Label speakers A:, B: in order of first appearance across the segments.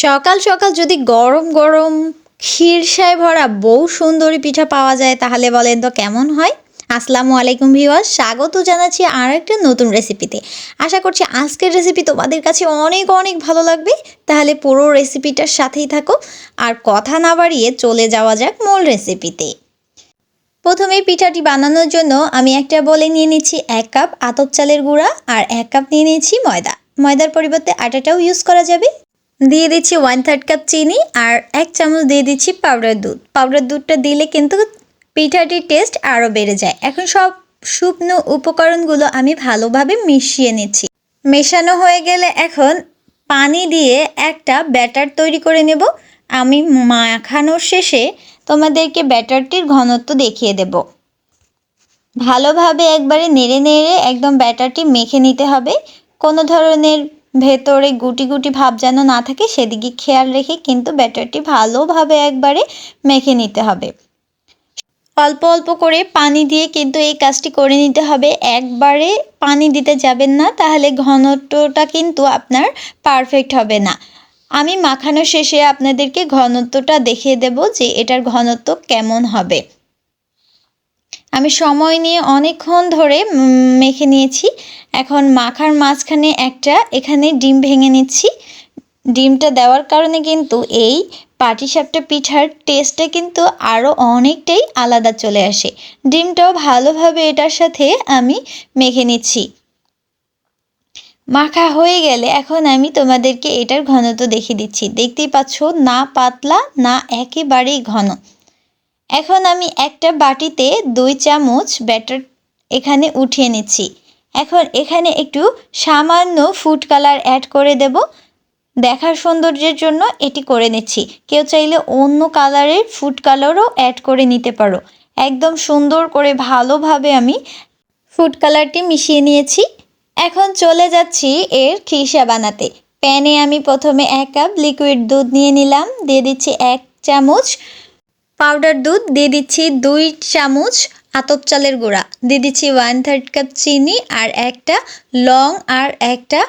A: সকাল সকাল যদি গরম গরম ক্ষীরসায় ভরা বউ সুন্দরী পিঠা পাওয়া যায়, তাহলে বলেন তো কেমন হয়? আসসালামু আলাইকুম ভিউয়ার স্বাগত জানাচ্ছি আর একটা নতুন রেসিপিতে। আশা করছি আজকের রেসিপি তোমাদের কাছে অনেক অনেক ভালো লাগবে। তাহলে পুরো রেসিপিটার সাথেই থাকো। আর কথা না বাড়িয়ে চলে যাওয়া যাক মূল রেসিপিতে। প্রথমে পিঠাটি বানানোর জন্য আমি একটা বলে নিয়ে নিচ্ছি এক কাপ আতপ চালের গুঁড়া আর এক কাপ নিয়ে নিয়েছি ময়দা। ময়দার পরিবর্তে আটাটাও ইউজ করা যাবে। দিয়ে দিচ্ছি ওয়ান থার্ড কাপ চিনি আর এক চামচ দিয়ে দিচ্ছি পাউডার দুধ। পাউডার দুধটা দিলে কিন্তু পিঠাটির টেস্ট আরও বেড়ে যায়। এখন সব শুকনো উপকরণগুলো আমি ভালোভাবে মিশিয়ে নিচ্ছি। মেশানো হয়ে গেলে এখন পানি দিয়ে একটা ব্যাটার তৈরি করে নেব। আমি মাখানোর শেষে তোমাদেরকে ব্যাটারটির ঘনত্ব দেখিয়ে দেব। ভালোভাবে একবারে নেড়ে নেড়ে একদম ব্যাটারটি মেখে নিতে হবে। কোনো ধরনের ভেতরে গুটি গুটি ভাব যেন না থাকে, সেদিকে খেয়াল রেখে কিন্তু ব্যাটারটি ভালোভাবে একবারে মেখে নিতে হবে। অল্প অল্প করে পানি দিয়ে কিন্তু এই কাজটি করে নিতে হবে। একবারে পানি দিতে যাবেন না, তাহলে ঘনত্বটা কিন্তু আপনার পারফেক্ট হবে না। আমি মাখানো শেষে আপনাদেরকে ঘনত্বটা দেখিয়ে দেব যে এটার ঘনত্ব কেমন হবে। আমি সময় নিয়ে অনেকক্ষণ ধরে মেখে নিয়েছি। এখন মাখার মাঝখানে একটা, এখানে ডিম ভেঙে নিচ্ছি। ডিমটা দেওয়ার কারণে কিন্তু এই পাটিসাপটা পিঠার টেস্টটা কিন্তু আরও অনেকটাই আলাদা চলে আসে। ডিমটাও ভালোভাবে এটার সাথে আমি মেখে নিচ্ছি। মাখা হয়ে গেলে এখন আমি তোমাদেরকে এটার ঘনত্ব দেখিয়ে দিচ্ছি। দেখতেই পাচ্ছ, না পাতলা, না একেবারেই ঘন। এখন আমি একটা বাটিতে দুই চামচ ব্যাটার এখানে উঠিয়ে নিচ্ছি। এখন এখানে একটু সামান্য ফুড কালার অ্যাড করে দেব। দেখার সৌন্দর্যের জন্য এটি করে নিচ্ছি। কেউ চাইলে অন্য কালারের ফুড কালারও অ্যাড করে নিতে পারো। একদম সুন্দর করে ভালোভাবে আমি ফুড কালারটি মিশিয়ে নিয়েছি। এখন চলে যাচ্ছি এর খিসা বানাতে। প্যানে আমি প্রথমে এক কাপ লিকুইড দুধ নিয়ে নিলাম। দিয়ে দিচ্ছি এক চামচ পাউডার দুধ, দিয়ে দিচ্ছি দুই চামচ আতপ চালের গুঁড়া। দিয়ে দিচ্ছি ওয়ান থার্ড কাপ চিনি আর একটা লং আর একটা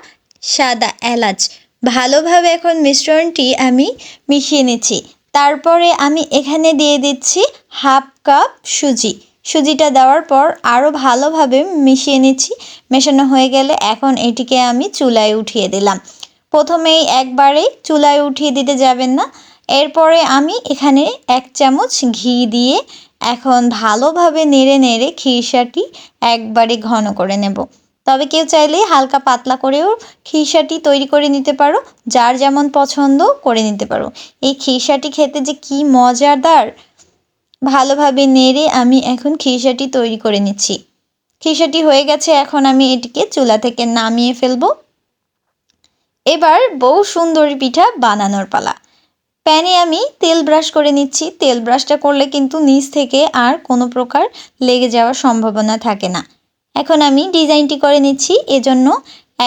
A: সাদা এলাচ। ভালোভাবে এখন মিশ্রণটি আমি মিশিয়ে নিচ্ছি। তারপরে আমি এখানে দিয়ে দিচ্ছি হাফ কাপ সুজি। সুজিটা দেওয়ার পর আরও ভালোভাবে মিশিয়ে নিচ্ছি। মেশানো হয়ে গেলে এখন এটিকে আমি চুলায় উঠিয়ে দিলাম। প্রথমেই একবারেই চুলায় উঠিয়ে দিতে যাবেন না। এরপরে আমি এখানে এক চামচ ঘি দিয়ে এখন ভালোভাবে নেড়ে নেড়ে খিরসাটি একবারে ঘন করে নেব। তবে কেউ চাইলে হালকা পাতলা করেও খিরসাটি তৈরি করে নিতে পারো, যার যেমন পছন্দ করে নিতে পারো। এই খিরসাটি খেতে যে কি মজাদার! ভালোভাবে নেড়ে আমি এখন খিরসাটি তৈরি করে নিচ্ছি। খিরসাটি হয়ে গেছে, এখন আমি এটিকে চুলা থেকে নামিয়ে ফেলব। এবার বউ সুন্দরী পিঠা বানানোর পালা। প্যানে আমি তেল ব্রাশ করে নিচ্ছি। তেল ব্রাশটা করলে কিন্তু নিচ থেকে আর কোনো প্রকার লেগে যাওয়ার সম্ভাবনা থাকে না। এখন আমি ডিজাইনটি করে নিচ্ছি। এজন্য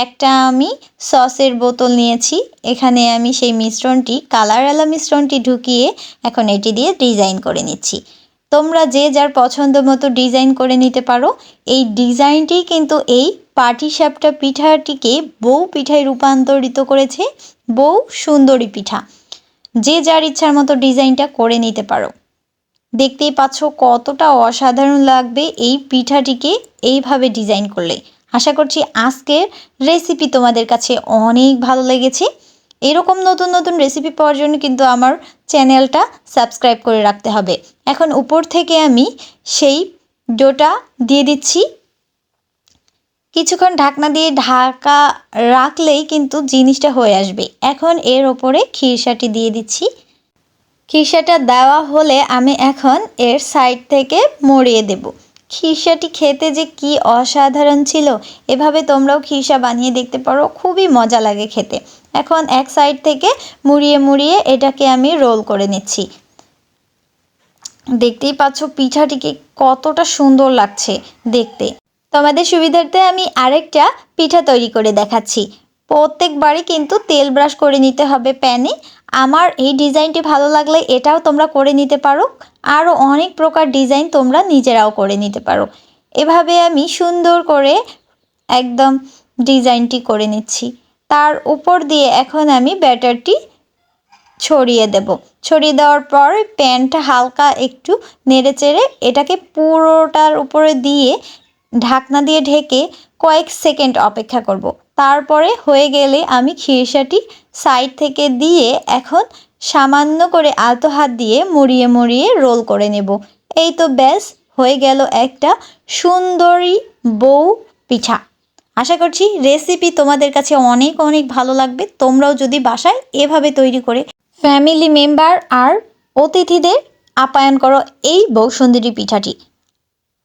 A: একটা আমি সসের বোতল নিয়েছি। এখানে আমি সেই মিশ্রণটি কালারওয়ালা মিশ্রণটি ঢুকিয়ে এখন এটি দিয়ে ডিজাইন করে নিচ্ছি। তোমরা যে যার পছন্দ মতো ডিজাইন করে নিতে পারো। এই ডিজাইনটি কিন্তু এই পাটিসাপটা পিঠাটিকে বউ পিঠায় রূপান্তরিত করেছে। বউ সুন্দরী পিঠা। যে যার ইচ্ছার মতো ডিজাইনটা করে নিতে পারো। দেখতেই পাচ্ছ কতটা অসাধারণ লাগবে এই পিঠাটিকে এইভাবে ডিজাইন করলে। আশা করছি আজকের রেসিপি তোমাদের কাছে অনেক ভালো লেগেছে। এরকম নতুন নতুন রেসিপি পাওয়ার জন্য কিন্তু আমার চ্যানেলটা সাবস্ক্রাইব করে রাখতে হবে। এখন উপর থেকে আমি সেই ডোটা দিয়ে দিচ্ছি। কিছুক্ষণ ঢাকনা দিয়ে ঢাকা রাখলেই কিন্তু জিনিসটা হয়ে আসবে। এখন এর ওপরে খিরসাটি দিয়ে দিচ্ছি। খিরসাটা দেওয়া হলে আমি এখন এর সাইড থেকে মরিয়ে দেব। খিরসাটি খেতে যে কি অসাধারণ ছিল, এভাবে তোমরাও খিরসা বানিয়ে দেখতে পারো, খুবই মজা লাগে খেতে। এখন এক সাইড থেকে মুড়িয়ে মুড়িয়ে এটাকে আমি রোল করে নিচ্ছি। দেখতেই পাচ্ছ পিঠাটিকে কতটা সুন্দর লাগছে দেখতে। তোমাদের সুবিধার্থে আমি আরেকটা পিঠা তৈরি করে দেখাচ্ছি। প্রত্যেকবারই কিন্তু তেল ব্রাশ করে নিতে হবে প্যানে। আমার এই ডিজাইনটি ভালো লাগলে এটাও তোমরা করে নিতে পারো। আরও অনেক প্রকার ডিজাইন তোমরা নিজেরাও করে নিতে পারো। এভাবে আমি সুন্দর করে একদম ডিজাইনটি করে নিচ্ছি। তার উপর দিয়ে এখন আমি ব্যাটারটি ছড়িয়ে দেব। ছড়িয়ে দেওয়ার পর প্যানটা হালকা একটু নেড়ে চেড়ে এটাকে পুরোটার উপরে দিয়ে ঢাকনা দিয়ে ঢেকে কয়েক সেকেন্ড অপেক্ষা করব। তারপরে হয়ে গেলে আমি খিরসাটি সাইড থেকে দিয়ে এখন সামান্য করে আলতো হাত দিয়ে মুড়িয়ে মুড়িয়ে রোল করে নেব। এই তো ব্যাস, হয়ে গেল একটা সুন্দরী বউ পিঠা। আশা করছি রেসিপি তোমাদের কাছে অনেক অনেক ভালো লাগবে। তোমরাও যদি বাসায় এভাবে তৈরি করে ফ্যামিলি মেম্বার আর অতিথিদের আপ্যায়ন করো, এই বৌসুন্দরী পিঠাটি।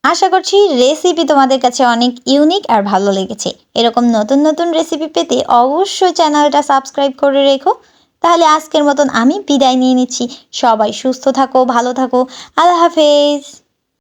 A: আশা করছি রেসিপি তোমাদের কাছে অনেক ইউনিক আর ভালো লেগেছে। এরকম নতুন নতুন রেসিপি পেতে অবশ্যই চ্যানেলটা সাবস্ক্রাইব করে রেখো। তাহলে আজকের মতন আমি বিদায় নিয়ে নিচ্ছি। সবাই সুস্থ থাকো, ভালো থাকো। আল্লাহ হাফেজ।